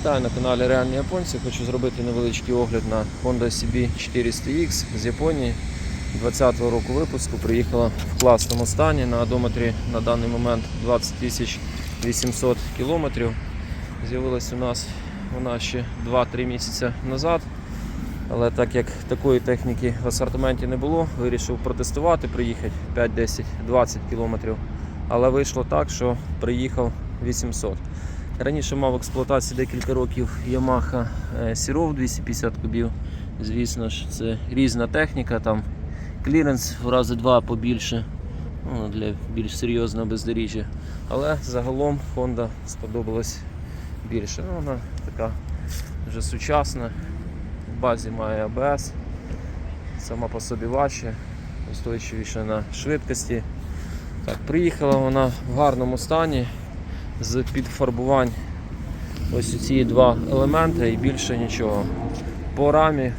Вітаю на каналі Реальні Японці. Хочу зробити невеличкий огляд на Honda CB 400X з Японії 20-го року випуску. Приїхала в класному стані. На одометрі на даний момент 20 800 кілометрів. З'явилась у нас вона ще 2-3 місяці назад. Але так як такої техніки в асортименті не було, вирішив протестувати, приїхати 5, 10, 20 кілометрів. Але вийшло так, що приїхав 800. Раніше мав в експлуатації декілька років Yamaha е, Sirov 250 кубів. Звісно ж, це різна техніка, там кліренс в рази два побільше ну, для більш серйозного бездоріжжя. Але загалом Honda сподобалась більше. Ну, вона така вже сучасна, в базі має ABS, сама по собі важче, устойчивіша на швидкості. Так, приїхала вона в гарному стані з підфарбувань ось ці два елементи і більше нічого. По рамі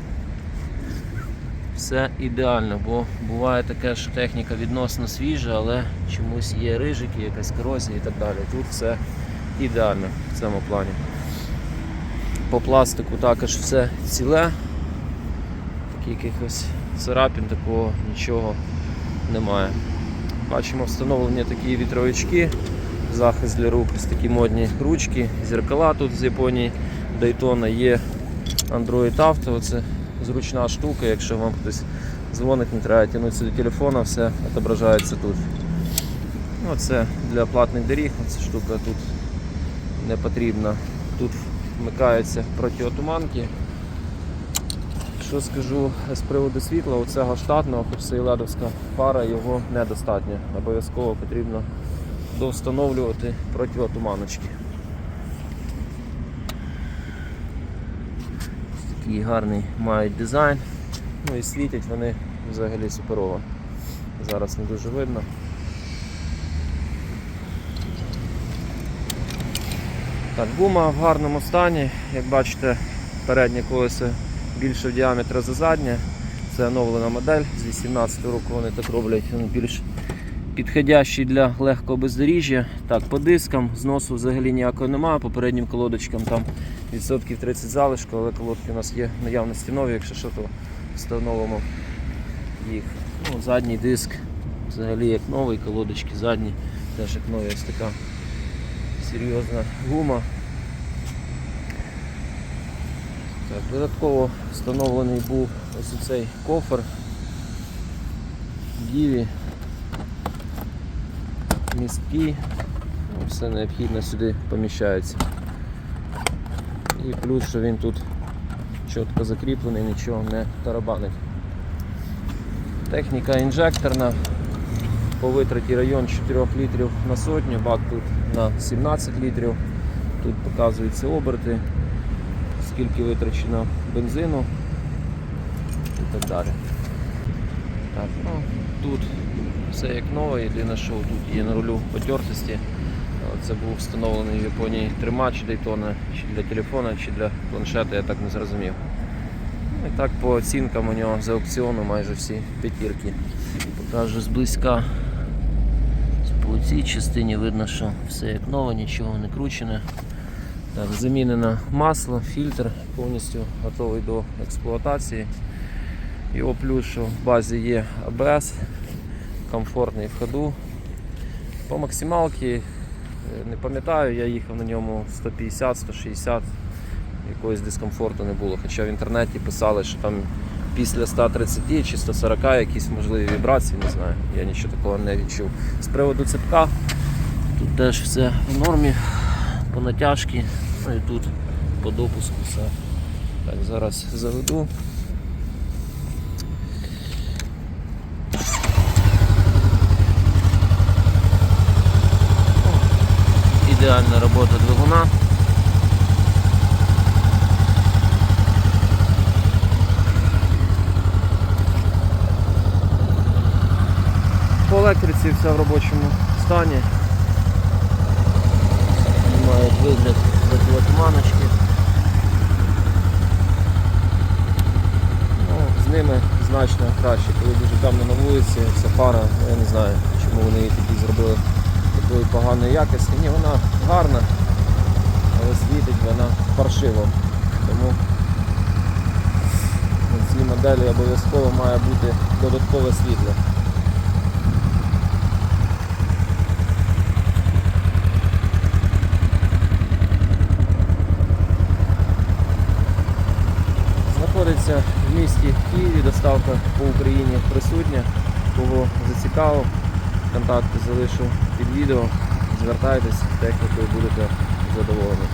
все ідеально, бо буває таке, що техніка відносно свіжа, але чомусь є рижики, якась корозія і так далі. Тут все ідеально в цьому плані. По пластику також все ціле, таких якихось царапін, такого нічого немає. Бачимо встановлені такі вітровички, захист для рук, ось такі модні ручки, зеркала тут з Японії, Daytona є Android Auto, це зручна штука, якщо вам хтось дзвонить, не треба тягнутися до телефона, все відображається тут. Ну, це для платних доріг, ця штука тут не потрібна. Тут вмикаються протиотуманки. Що скажу з приводу світла, оцього штатного, хоч це і ледовська фара, його недостатньо. Обов'язково потрібно довстановлювати протиотуманочки. Ось Такий гарний мають дизайн. Ну і світять вони взагалі суперово. Зараз не дуже видно. Так, гума в гарному стані, як бачите, переднє колесо більше в діаметр за заднє. Це оновлена модель з 18 року вони так роблять, він більш підходящий для легкого бездоріжжя. Так, по дискам зносу взагалі ніякого немає, по переднім колодочкам там відсотків 30 залишку, але колодки у нас є наявності нові, якщо що, то встановимо їх. Ну, задній диск взагалі як новий, колодочки задні, теж як нові, ось така серйозна гума. Так, додатково встановлений був ось цей кофр Діві місткий, все необхідне сюди поміщається. І плюс, що він тут чітко закріплений, нічого не тарабанить. Техніка інжекторна, по витраті район 4 літрів на сотню, бак тут на 17 літрів. Тут показуються оберти, скільки витрачено бензину і так далі. Так, ну, тут все як нове, єдине, що тут є на рулю потертості. Це був встановлений в Японії тримач Daytona, чи для телефона, чи для планшета, я так не зрозумів. Ну, і так по оцінкам у нього за аукціону майже всі п'ятірки. Покажу зблизька. По цій частині видно, що все як нове, нічого не кручене. Так, замінено масло, фільтр повністю готовий до експлуатації. Його плюс, що в базі є ABS, комфортний в ходу. По максималці е, не пам'ятаю, я їхав на ньому 150-160, якогось дискомфорту не було. Хоча в інтернеті писали, що там після 130 чи 140 якісь можливі вібрації, не знаю, я нічого такого не відчув. З приводу цепка, тут теж все в нормі, по натяжці, ну і тут по допуску все. Так, зараз заведу. Ідеальна робота двигуна. По електриці все в робочому стані. Мають вигляд противотуманочки. Ну, з ними значно краще, коли дуже темно на вулиці, вся фара, ну, я не знаю, чому вони її такі зробили такої поганої якості. Ні, вона гарна, але світить вона паршиво. Тому на цій моделі обов'язково має бути додаткове світло. Знаходиться в місті Києві, доставка по Україні присутня. Кого зацікавив, контакти залишу під відео. Звертайтесь, технікою будете задоволені.